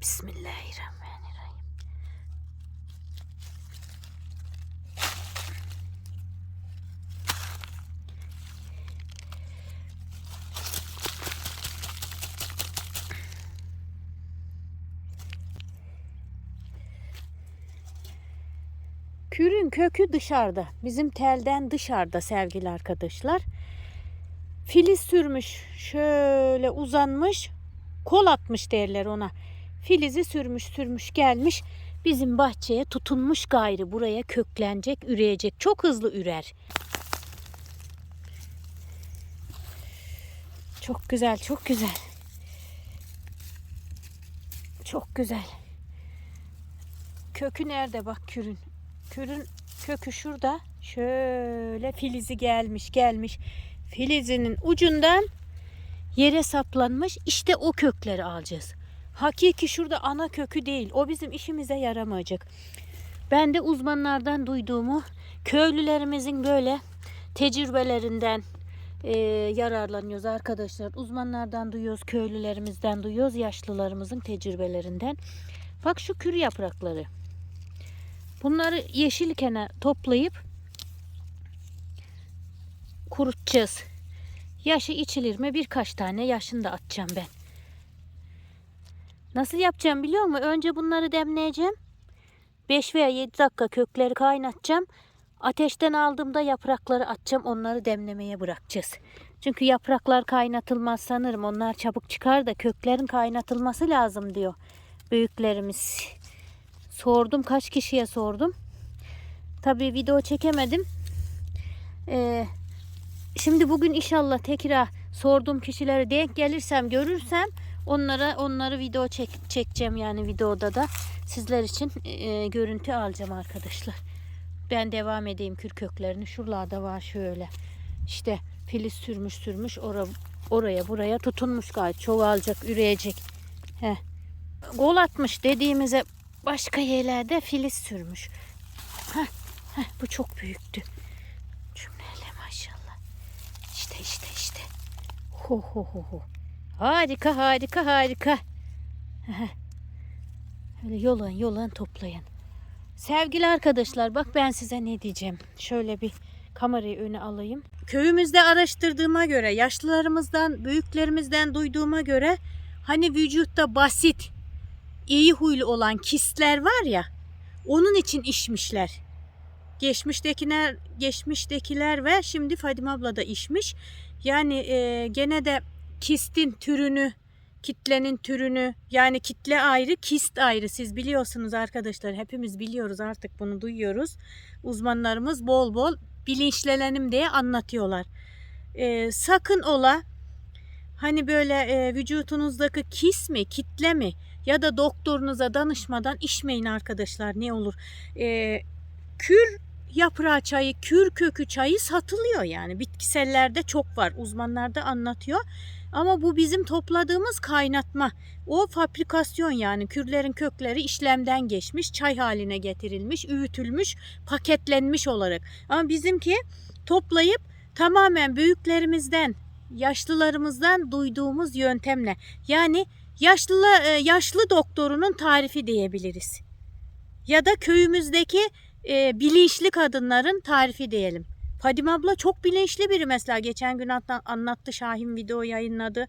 Bismillahirrahmanirrahim. Kürün kökü dışarıda. Bizim telden dışarıda sevgili arkadaşlar. Filiz sürmüş. Şöyle uzanmış. Kol atmış derler ona. Filizi sürmüş sürmüş gelmiş. Bizim bahçeye tutunmuş gayrı. Buraya köklenecek, üreyecek. Çok hızlı ürer. Çok güzel, çok güzel. Çok güzel. Kökü nerede bak kürün. Kürün kökü şurada. Şöyle filizi gelmiş gelmiş. Filizinin ucundan yere saplanmış. İşte o kökleri alacağız. Hakiki şurada ana kökü değil. O bizim işimize yaramayacak. Ben de uzmanlardan duyduğumu köylülerimizin böyle tecrübelerinden e, yararlanıyoruz arkadaşlar. Uzmanlardan duyuyoruz, köylülerimizden duyuyoruz, yaşlılarımızın tecrübelerinden. Bak şu kür yaprakları. Bunları yeşilkene toplayıp kurutacağız. Yaşı içilir mi? Birkaç tane yaşını da atacağım ben. Nasıl yapacağım biliyor musun? Önce bunları demleyeceğim. 5 veya 7 dakika kökleri kaynatacağım. Ateşten aldığımda yaprakları atacağım. Onları demlemeye bırakacağız. Çünkü yapraklar kaynatılmaz sanırım. Onlar çabuk çıkar da köklerin kaynatılması lazım diyor büyüklerimiz. Sordum kaç kişiye sordum. Tabii video çekemedim. Ee, şimdi bugün inşallah tekrar sorduğum kişilere denk gelirsem görürsem onlara onları video çek, çekeceğim yani videoda da sizler için e, görüntü alacağım arkadaşlar. Ben devam edeyim kür köklerini. Şuralarda var şöyle. İşte filiz sürmüş sürmüş ora, oraya buraya tutunmuş gayet. Çoğalacak, üreyecek. Heh. Gol atmış dediğimize başka yerlerde filiz sürmüş. Heh, heh, bu çok büyüktü. Cümleyle maşallah. İşte işte işte. Ho ho ho ho. Harika harika harika. Öyle yolan yolan toplayın. Sevgili arkadaşlar bak ben size ne diyeceğim. Şöyle bir kamerayı öne alayım. Köyümüzde araştırdığıma göre, yaşlılarımızdan, büyüklerimizden duyduğuma göre hani vücutta basit, iyi huylu olan kistler var ya, onun için içmişler. Geçmiştekiler, geçmiştekiler ve şimdi Fadime abla da içmiş. Yani e, gene de kistin türünü, kitlenin türünü yani kitle ayrı, kist ayrı. Siz biliyorsunuz arkadaşlar. Hepimiz biliyoruz artık bunu duyuyoruz. Uzmanlarımız bol bol bilinçlenelim diye anlatıyorlar. E, sakın ola hani böyle e, vücutunuzdaki kis mi, kitle mi ya da doktorunuza danışmadan içmeyin arkadaşlar ne olur. E, kür yaprağı çayı, kür kökü çayı satılıyor yani. Bitkisellerde çok var. Uzmanlar da anlatıyor. Ama bu bizim topladığımız kaynatma. O fabrikasyon yani kürlerin kökleri işlemden geçmiş, çay haline getirilmiş, öğütülmüş, paketlenmiş olarak. Ama bizimki toplayıp tamamen büyüklerimizden, yaşlılarımızdan duyduğumuz yöntemle. Yani yaşlı yaşlı doktorunun tarifi diyebiliriz. Ya da köyümüzdeki e, bilinçli kadınların tarifi diyelim. Fadime abla çok bilinçli biri mesela. Geçen gün anlattı Şahin video yayınladı.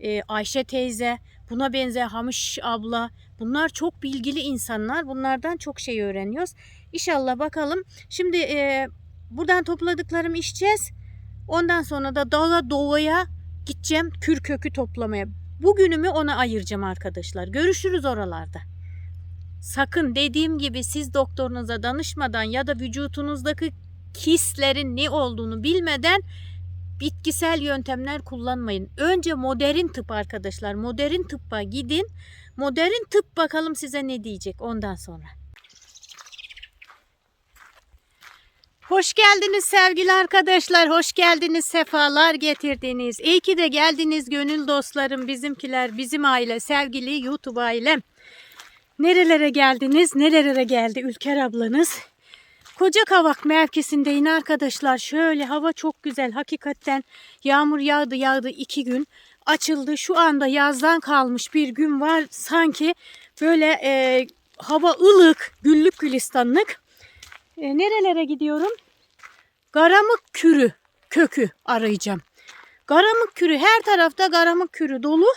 E, Ayşe teyze, buna benzer Hamış abla. Bunlar çok bilgili insanlar. Bunlardan çok şey öğreniyoruz. İnşallah bakalım. Şimdi e, buradan topladıklarımı içeceğiz. Ondan sonra da dağa doğaya gideceğim kür kökü toplamaya. Bugünümü ona ayıracağım arkadaşlar. Görüşürüz oralarda. Sakın dediğim gibi siz doktorunuza danışmadan ya da vücutunuzdaki kistlerin ne olduğunu bilmeden bitkisel yöntemler kullanmayın. Önce modern tıp arkadaşlar. Modern tıbba gidin. Modern tıp bakalım size ne diyecek ondan sonra. Hoş geldiniz sevgili arkadaşlar. Hoş geldiniz. Sefalar getirdiniz. İyi ki de geldiniz gönül dostlarım, bizimkiler, bizim aile, sevgili YouTube ailem. Nerelere geldiniz? Nerelere geldi Ülker ablanız? Koca Kavak mevkisindeyim arkadaşlar. Şöyle hava çok güzel. Hakikaten yağmur yağdı yağdı iki gün. Açıldı. Şu anda yazdan kalmış bir gün var. Sanki Böyle e, hava ılık, güllük gülistanlık. E, nerelere gidiyorum? Garamık kürü kökü arayacağım. Garamık kürü her tarafta garamık kürü dolu.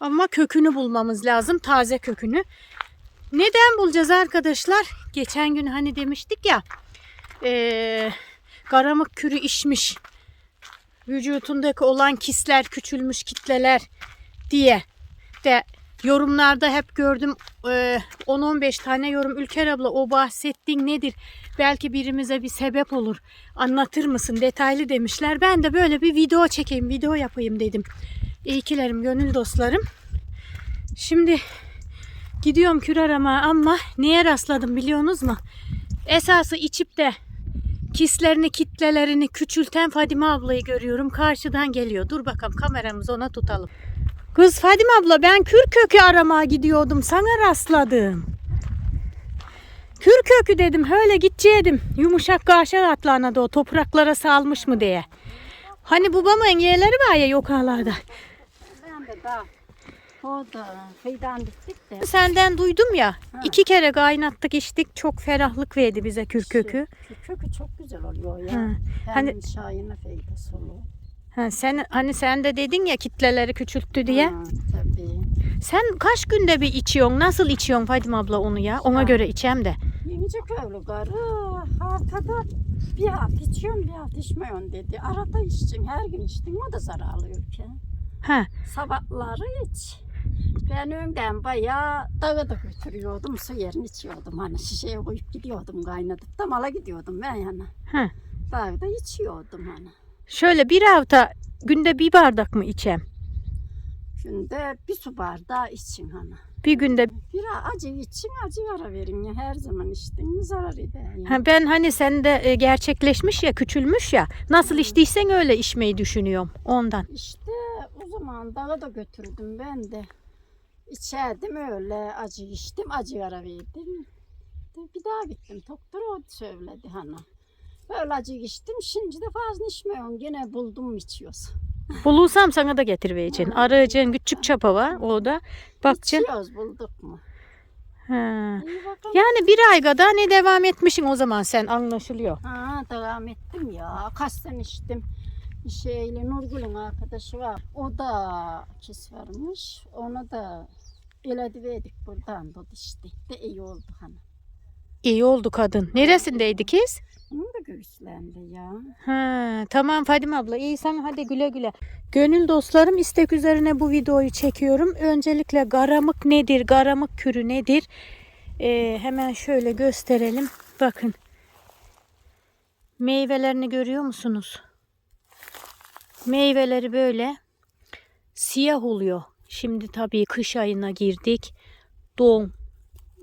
Ama kökünü bulmamız lazım. Taze kökünü. Neden bulacağız arkadaşlar? Geçen gün hani demiştik ya. E, garamık kürü içmiş. Vücutundaki olan kisler, küçülmüş kitleler diye de yorumlarda hep gördüm e, 10-15 tane yorum. Ülker abla o bahsettiğin nedir? Belki birimize bir sebep olur. Anlatır mısın? Detaylı demişler. Ben de böyle bir video çekeyim, video yapayım dedim. İyikilerim, gönül dostlarım. Şimdi gidiyorum kür arama ama neye rastladım biliyorsunuz mu? Esası içip de kislerini, kitlelerini küçülten Fadime ablayı görüyorum. Karşıdan geliyor. Dur bakalım kameramızı ona tutalım. Kız Fadime abla ben kür kökü aramaya gidiyordum. Sana rastladım. Kür kökü dedim. Öyle gideceydim. Yumuşak kaşar atlarına da o topraklara salmış mı diye. Hani babamın yerleri var ya yukarılarda. Ben de daha o da kıyıdan diktik de. Senden duydum ya. iki kere kaynattık içtik. Çok ferahlık verdi bize kür kökü. Şu kökü çok güzel oluyor ya. Ha. Hani- şahine faydası oluyor. Ha, sen hani sen de dedin ya kitleleri küçülttü diye. Ha, tabii. Sen kaç günde bir içiyorsun? Nasıl içiyorsun Fadime abla onu ya? Ona Ha. göre içem de. Yenice köylü karı haftada bir hafta içiyorum bir hafta içmiyorsun dedi. Arada içeceksin her gün içtin o da zararlı ülke. Ha. Sabahları iç. Ben önden bayağı dağı da götürüyordum. Su yerini içiyordum. Hani şişeye koyup gidiyordum kaynatıp da mala gidiyordum ben yani. Ha. Dağda içiyordum hani. Şöyle bir hafta günde bir bardak mı içem? Günde bir su bardağı için hani. Bir günde Bir acı için acı ara verin ya. Her zaman içtin mi zarar eder. Yani. ha, ben hani sende e, gerçekleşmiş ya küçülmüş ya nasıl içtiysen öyle içmeyi düşünüyorum ondan. İşte zaman dağa da götürdüm ben de. İçerdim öyle acı içtim acı ara verdim. Bir daha gittim doktor o söyledi hani. Böyle acı içtim şimdi de fazla içmiyorum. Gene buldum içiyoruz. Bulursam sana da getirmeyeceksin. Arayacaksın küçük çapa var o da. Bakacaksın. İçiyoruz bulduk mu? Ha. Yani bir ay kadar ne devam etmişsin o zaman sen anlaşılıyor. Ha, devam ettim ya. Kaç sene içtim. Şeyle Nurgül'ün arkadaşı var. O da kis varmış. Ona da elediverdik buradan da işte. De iyi oldu hani. İyi oldu kadın. Neresindeydi kız? Onun da göğüslendi ya. Ha, tamam Fadime abla iyi sen hadi güle güle. Gönül dostlarım istek üzerine bu videoyu çekiyorum. Öncelikle garamık nedir? Garamık kürü nedir? Ee, hemen şöyle gösterelim. Bakın. Meyvelerini görüyor musunuz? Meyveleri böyle siyah oluyor. Şimdi tabii kış ayına girdik. Don,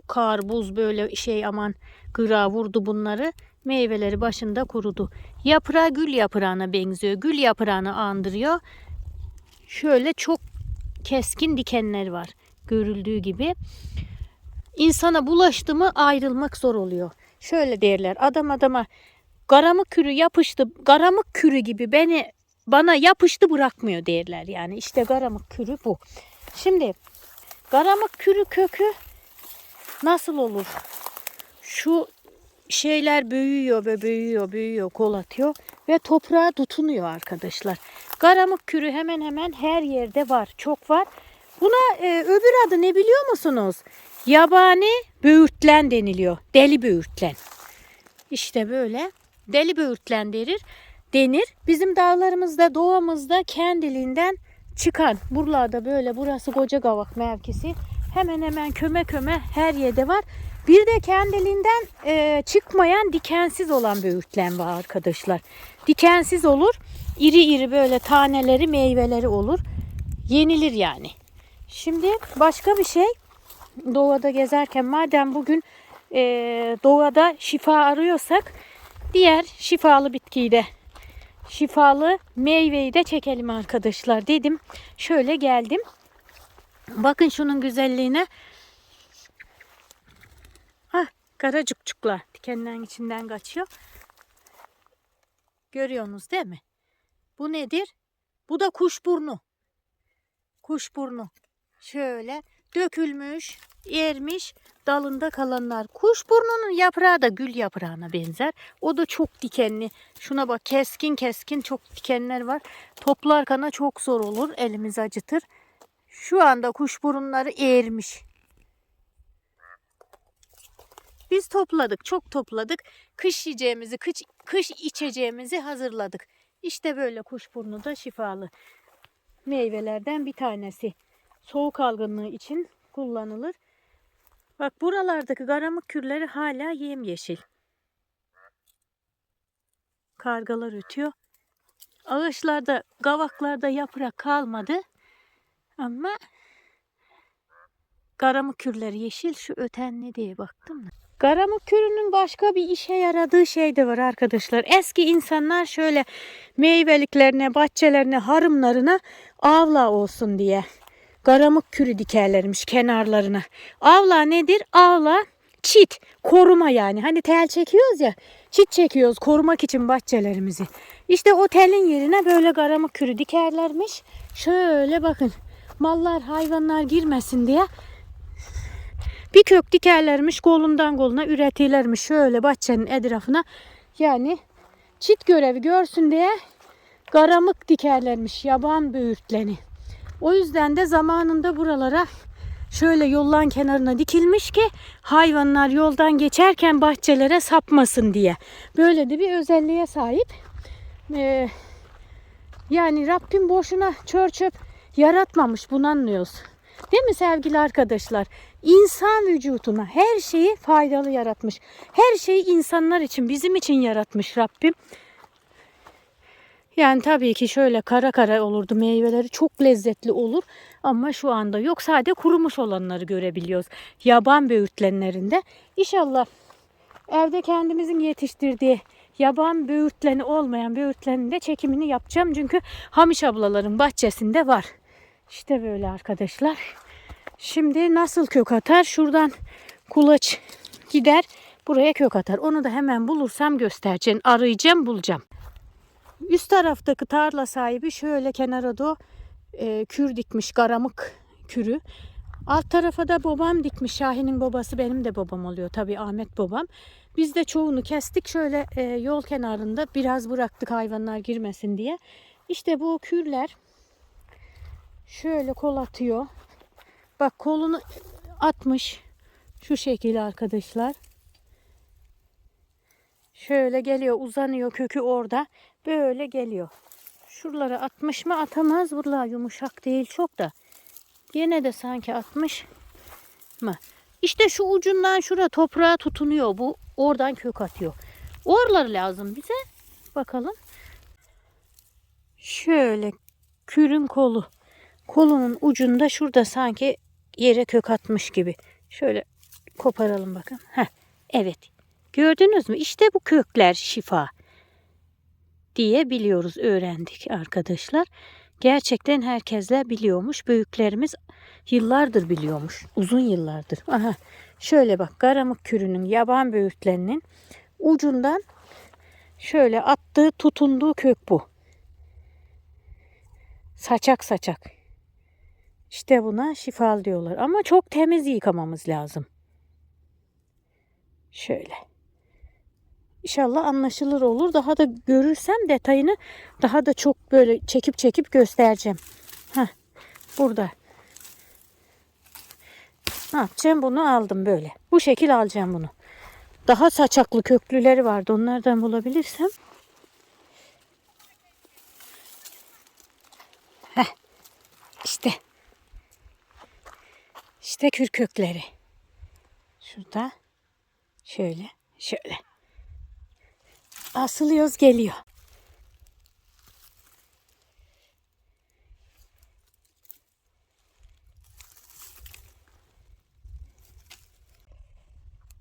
kar, buz böyle şey aman gıra vurdu bunları. Meyveleri başında kurudu. Yaprağı gül yaprağına benziyor. Gül yaprağını andırıyor. Şöyle çok keskin dikenler var. Görüldüğü gibi. İnsana bulaştı mı ayrılmak zor oluyor. Şöyle derler adam adama garamık kürü yapıştı. Garamık kürü gibi beni bana yapıştı bırakmıyor derler. Yani işte garamık kürü bu. Şimdi garamık kürü kökü nasıl olur? Şu şeyler büyüyor ve büyüyor, büyüyor, kol atıyor ve toprağa tutunuyor arkadaşlar. Garamık kürü hemen hemen her yerde var, çok var. Buna e, öbür adı ne biliyor musunuz? Yabani böğürtlen deniliyor. Deli böğürtlen. İşte böyle deli böğürtlen denir. Denir. Bizim dağlarımızda, doğamızda kendiliğinden çıkan. Buralarda böyle burası Koca Gavak mevkisi. Hemen hemen köme köme her yerde var. Bir de kendiliğinden e, çıkmayan dikensiz olan böğürtlen var arkadaşlar. Dikensiz olur. İri iri böyle taneleri meyveleri olur. Yenilir yani. Şimdi başka bir şey. Doğada gezerken madem bugün e, doğada şifa arıyorsak diğer şifalı bitkiyi de şifalı meyveyi de çekelim arkadaşlar dedim. Şöyle geldim. Bakın şunun güzelliğine. Hah, kara cukcuklar içinden kaçıyor. Görüyorsunuz değil mi? Bu nedir? Bu da kuşburnu. Kuşburnu. Şöyle dökülmüş, ermiş, dalında kalanlar. Kuşburnunun yaprağı da gül yaprağına benzer. O da çok dikenli. Şuna bak keskin keskin çok dikenler var. Toplarkana çok zor olur. Elimiz acıtır. Şu anda kuşburunları eğirmiş. Biz topladık, çok topladık. Kış yiyeceğimizi, kış, kış içeceğimizi hazırladık. İşte böyle kuşburnu da şifalı meyvelerden bir tanesi. Soğuk algınlığı için kullanılır. Bak buralardaki karamık kürleri hala yemyeşil. Kargalar ötüyor. Ağaçlarda, kavaklarda yaprak kalmadı. Ama karamık kürleri yeşil. Şu öten ne diye baktım da. Kürünün başka bir işe yaradığı şey de var arkadaşlar. Eski insanlar şöyle meyveliklerine, bahçelerine, harımlarına avla olsun diye karamık kürü dikerlermiş kenarlarına. Avla nedir? Avla çit, koruma yani. Hani tel çekiyoruz ya, çit çekiyoruz korumak için bahçelerimizi. İşte o telin yerine böyle karamık kürü dikerlermiş. Şöyle bakın mallar, hayvanlar girmesin diye bir kök dikerlermiş kolundan koluna üretirlermiş şöyle bahçenin etrafına. Yani çit görevi görsün diye karamık dikerlermiş yaban böğürtleni. O yüzden de zamanında buralara şöyle yollan kenarına dikilmiş ki hayvanlar yoldan geçerken bahçelere sapmasın diye. Böyle de bir özelliğe sahip. Ee, yani Rabbim boşuna çör çöp yaratmamış bunu anlıyoruz. Değil mi sevgili arkadaşlar? İnsan vücuduna her şeyi faydalı yaratmış. Her şeyi insanlar için, bizim için yaratmış Rabbim. Yani tabii ki şöyle kara kara olurdu meyveleri çok lezzetli olur ama şu anda yok sadece kurumuş olanları görebiliyoruz. Yaban böğürtlenlerinde. İnşallah evde kendimizin yetiştirdiği yaban böğürtleni olmayan böğürtlenin de çekimini yapacağım. Çünkü Hamiş ablaların bahçesinde var. İşte böyle arkadaşlar. Şimdi nasıl kök atar? Şuradan kulaç gider buraya kök atar. Onu da hemen bulursam göstereceğim. Arayacağım bulacağım. Üst taraftaki tarla sahibi şöyle kenara da e, kür dikmiş karamık kürü. Alt tarafa da babam dikmiş. Şahin'in babası benim de babam oluyor tabii Ahmet babam. Biz de çoğunu kestik şöyle e, yol kenarında biraz bıraktık hayvanlar girmesin diye. İşte bu kürler şöyle kol atıyor. Bak kolunu atmış. Şu şekilde arkadaşlar. Şöyle geliyor uzanıyor kökü orada. Böyle geliyor. Şuralara atmış mı atamaz. Buralar yumuşak değil çok da. Gene de sanki atmış mı? İşte şu ucundan şura toprağa tutunuyor bu. Oradan kök atıyor. Oraları lazım bize. Bakalım. Şöyle kürün kolu. Kolunun ucunda şurada sanki yere kök atmış gibi. Şöyle koparalım bakın. Heh, evet. Gördünüz mü? İşte bu kökler şifa diye biliyoruz, öğrendik arkadaşlar. Gerçekten herkesler biliyormuş. Büyüklerimiz yıllardır biliyormuş. Uzun yıllardır. Aha, şöyle bak karamık kürünün yaban böğürtlerinin ucundan şöyle attığı tutunduğu kök bu. Saçak saçak. İşte buna şifalı diyorlar. Ama çok temiz yıkamamız lazım. Şöyle. İnşallah anlaşılır olur. Daha da görürsem detayını daha da çok böyle çekip çekip göstereceğim. Heh, burada. Ne yapacağım? Bunu aldım böyle. Bu şekil alacağım bunu. Daha saçaklı köklüleri vardı. Onlardan bulabilirsem. Heh, işte. İşte kür kökleri. Şurada. Şöyle. Şöyle. Asılıyoruz geliyor.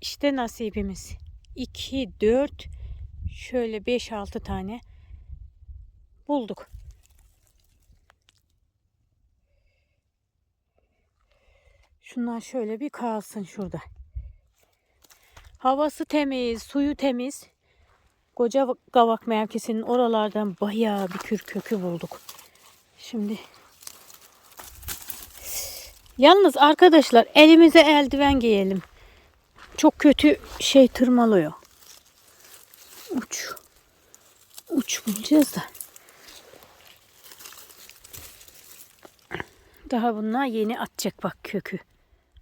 İşte nasibimiz. 2, 4, şöyle 5-6 tane bulduk. Şunlar şöyle bir kalsın şurada. Havası temiz, suyu temiz. Koca Gavak mevkisinin oralardan bayağı bir kür kökü bulduk. Şimdi Yalnız arkadaşlar elimize eldiven giyelim. Çok kötü şey tırmalıyor. Uç. Uç bulacağız da. Daha bunlar yeni atacak bak kökü.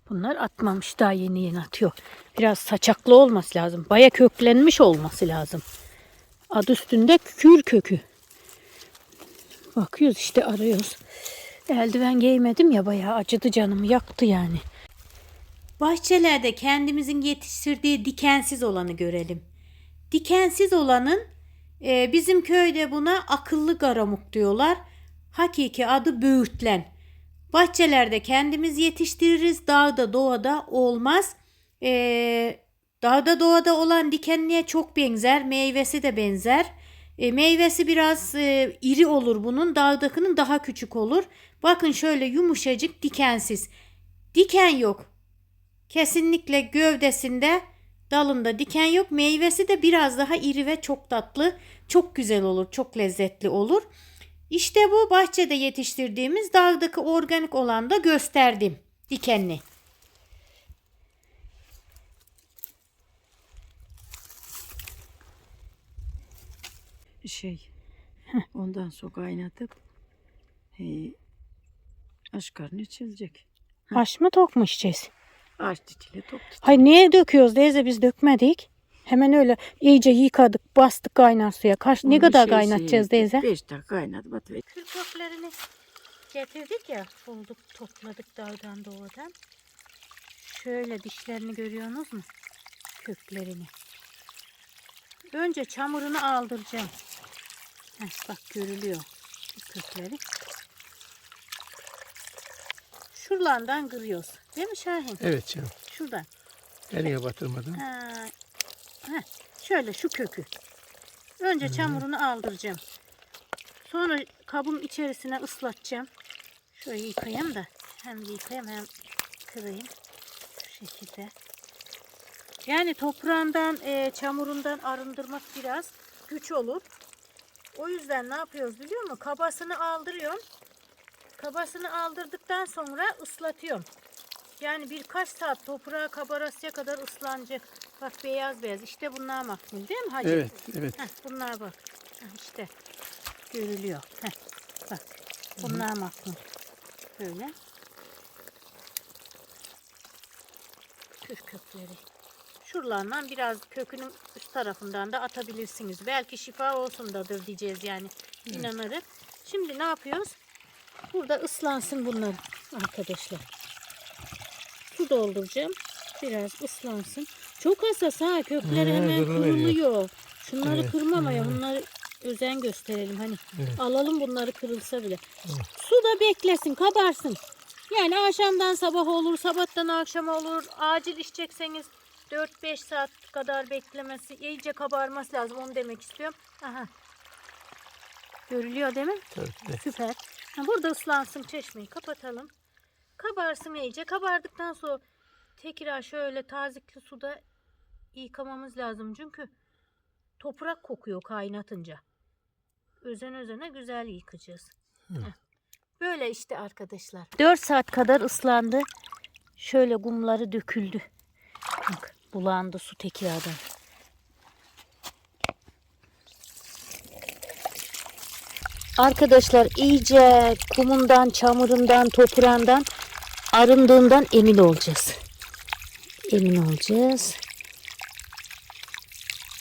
Bunlar atmamış daha yeni yeni atıyor. Biraz saçaklı olması lazım. Baya köklenmiş olması lazım. Adı üstünde kükür kökü. Bakıyoruz işte arıyoruz. Eldiven giymedim ya bayağı acıdı canımı yaktı yani. Bahçelerde kendimizin yetiştirdiği dikensiz olanı görelim. Dikensiz olanın e, bizim köyde buna akıllı garamuk diyorlar. Hakiki adı böğürtlen. Bahçelerde kendimiz yetiştiririz. Dağda doğada olmaz. E, dağda doğada olan dikenliğe çok benzer. Meyvesi de benzer. E, meyvesi biraz e, iri olur bunun. Dağdakinin daha küçük olur. Bakın şöyle yumuşacık dikensiz. Diken yok. Kesinlikle gövdesinde dalında diken yok. Meyvesi de biraz daha iri ve çok tatlı. Çok güzel olur. Çok lezzetli olur. İşte bu bahçede yetiştirdiğimiz dağdaki organik olan da gösterdim. Dikenli. Şey ondan sonra kaynatıp e, aşkarını içilecek. Haş mı tok mu içeceğiz? Ağaç dikili top tut. Hay niye döküyoruz teyze biz dökmedik. Hemen öyle iyice yıkadık bastık kaynar suya. Kaç, ne Onun kadar şeysi kaynatacağız teyze? Beş dakika kaynadı batıver. Kül köklerini getirdik ya bulduk topladık dağdan doğadan. Şöyle dişlerini görüyorsunuz mu? Köklerini. Önce çamurunu aldıracağım. Heh, bak görülüyor kökleri. Şuralardan kırıyoruz. Değil mi Şahin? Evet canım. Şuradan. Eline batırmadan. Ha, heh, şöyle şu kökü. Önce çamurunu aldıracağım. Sonra kabın içerisine ıslatacağım. Şöyle yıkayayım da hem yıkayayım hem kırayım. Şu şekilde. Yani toprağından, e, çamurundan arındırmak biraz güç olur. O yüzden ne yapıyoruz biliyor musun? Kabasını aldırıyorum. Kabasını aldırdıktan sonra ıslatıyorum. Yani birkaç saat toprağa kabarasıya kadar ıslanacak. Bak beyaz beyaz. İşte bunlar makbul değil mi hacı? Evet, evet. Heh, bunlar bak. Heh, işte görülüyor. Heh, bak. Bunlar makbul. Böyle. Kür kökleri. Şuralardan biraz kökünün üst tarafından da atabilirsiniz. Belki şifa olsun dadır diyeceğiz yani. İnanarak. Şimdi ne yapıyoruz? Burada ıslansın bunlar arkadaşlar. Su dolduracağım. Biraz ıslansın. Çok hassas ha kökleri He, hemen kırılıveriyor. kırılıyor. Şunları Evet, kırmamaya bunları özen gösterelim hani. Evet. Alalım bunları kırılsa bile. Su da beklesin kabarsın. Yani akşamdan sabah olur, sabahtan akşama olur. Acil içecekseniz 4-5 saat kadar beklemesi, iyice kabarması lazım. Onu demek istiyorum. Aha. Görülüyor değil mi? Tabii, evet. Süper. Ha, burada ıslansın çeşmeyi kapatalım. Kabarsın iyice. Kabardıktan sonra tekrar şöyle tazikli suda yıkamamız lazım. Çünkü toprak kokuyor kaynatınca. Özen özene güzel yıkayacağız. Heh. Böyle işte arkadaşlar. 4 saat kadar ıslandı. Şöyle kumları döküldü. Bak bulandı su tekrardan. Arkadaşlar iyice kumundan, çamurundan, toprağından arındığından emin olacağız. Emin olacağız.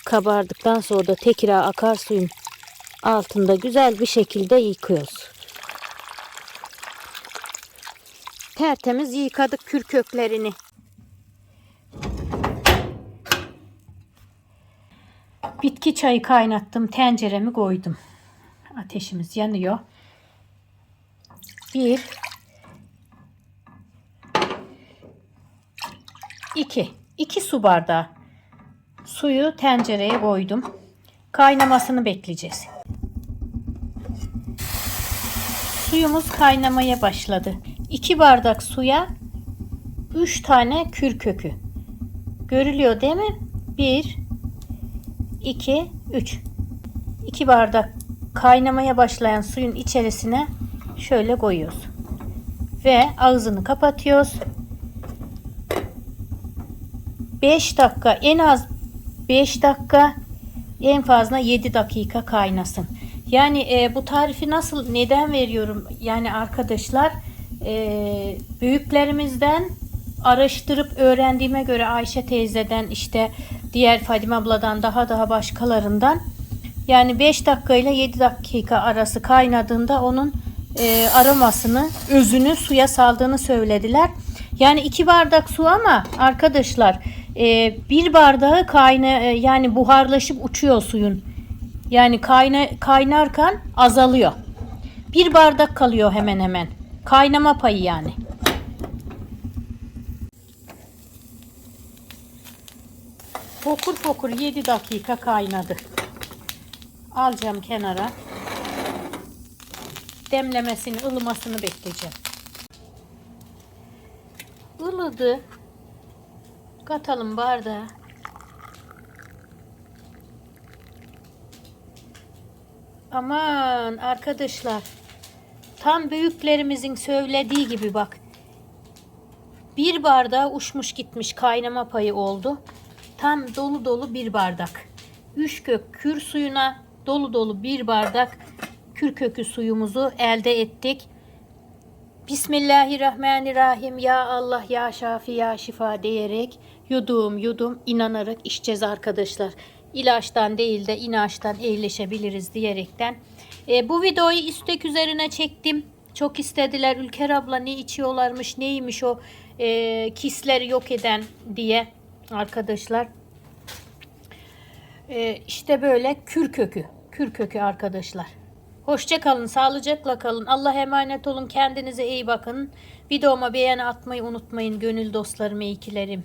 Kabardıktan sonra da tekrar akarsuyun altında güzel bir şekilde yıkıyoruz. Tertemiz yıkadık kür köklerini. Bitki çayı kaynattım. Tenceremi koydum. Ateşimiz yanıyor. Bir. iki. iki su bardağı. Suyu tencereye koydum. Kaynamasını bekleyeceğiz. Suyumuz kaynamaya başladı. 2 bardak suya 3 tane kür kökü. Görülüyor değil mi? 1 2 3 2 bardak kaynamaya başlayan suyun içerisine şöyle koyuyoruz. Ve ağzını kapatıyoruz. 5 dakika en az 5 dakika en fazla 7 dakika kaynasın. Yani e, bu tarifi nasıl neden veriyorum? Yani arkadaşlar e, büyüklerimizden araştırıp öğrendiğime göre Ayşe teyzeden işte diğer Fadime abladan daha daha başkalarından yani 5 dakika ile 7 dakika arası kaynadığında onun e, aromasını, özünü suya saldığını söylediler. Yani 2 bardak su ama arkadaşlar e, bir bardağı kayna e, yani buharlaşıp uçuyor suyun. Yani kayna, kaynarken azalıyor. Bir bardak kalıyor hemen hemen. Kaynama payı yani. Fokur fokur 7 dakika kaynadı. Alacağım kenara. Demlemesini, ılımasını bekleyeceğim. Ilıdı. Katalım bardağa. Aman arkadaşlar. Tam büyüklerimizin söylediği gibi bak. Bir bardağa uçmuş gitmiş kaynama payı oldu. Tam dolu dolu bir bardak. Üç kök kür suyuna dolu dolu bir bardak kür kökü suyumuzu elde ettik. Bismillahirrahmanirrahim. Ya Allah, ya Şafi, ya Şifa diyerek yudum yudum inanarak içeceğiz arkadaşlar. İlaçtan değil de inançtan iyileşebiliriz diyerekten. E, bu videoyu istek üzerine çektim. Çok istediler Ülker abla ne içiyorlarmış neymiş o e, kisleri yok eden diye arkadaşlar. E, işte böyle kür kökü. Kür kökü arkadaşlar. Hoşça kalın, sağlıcakla kalın. Allah emanet olun. Kendinize iyi bakın. Videoma beğeni atmayı unutmayın gönül dostlarım, iyikilerim.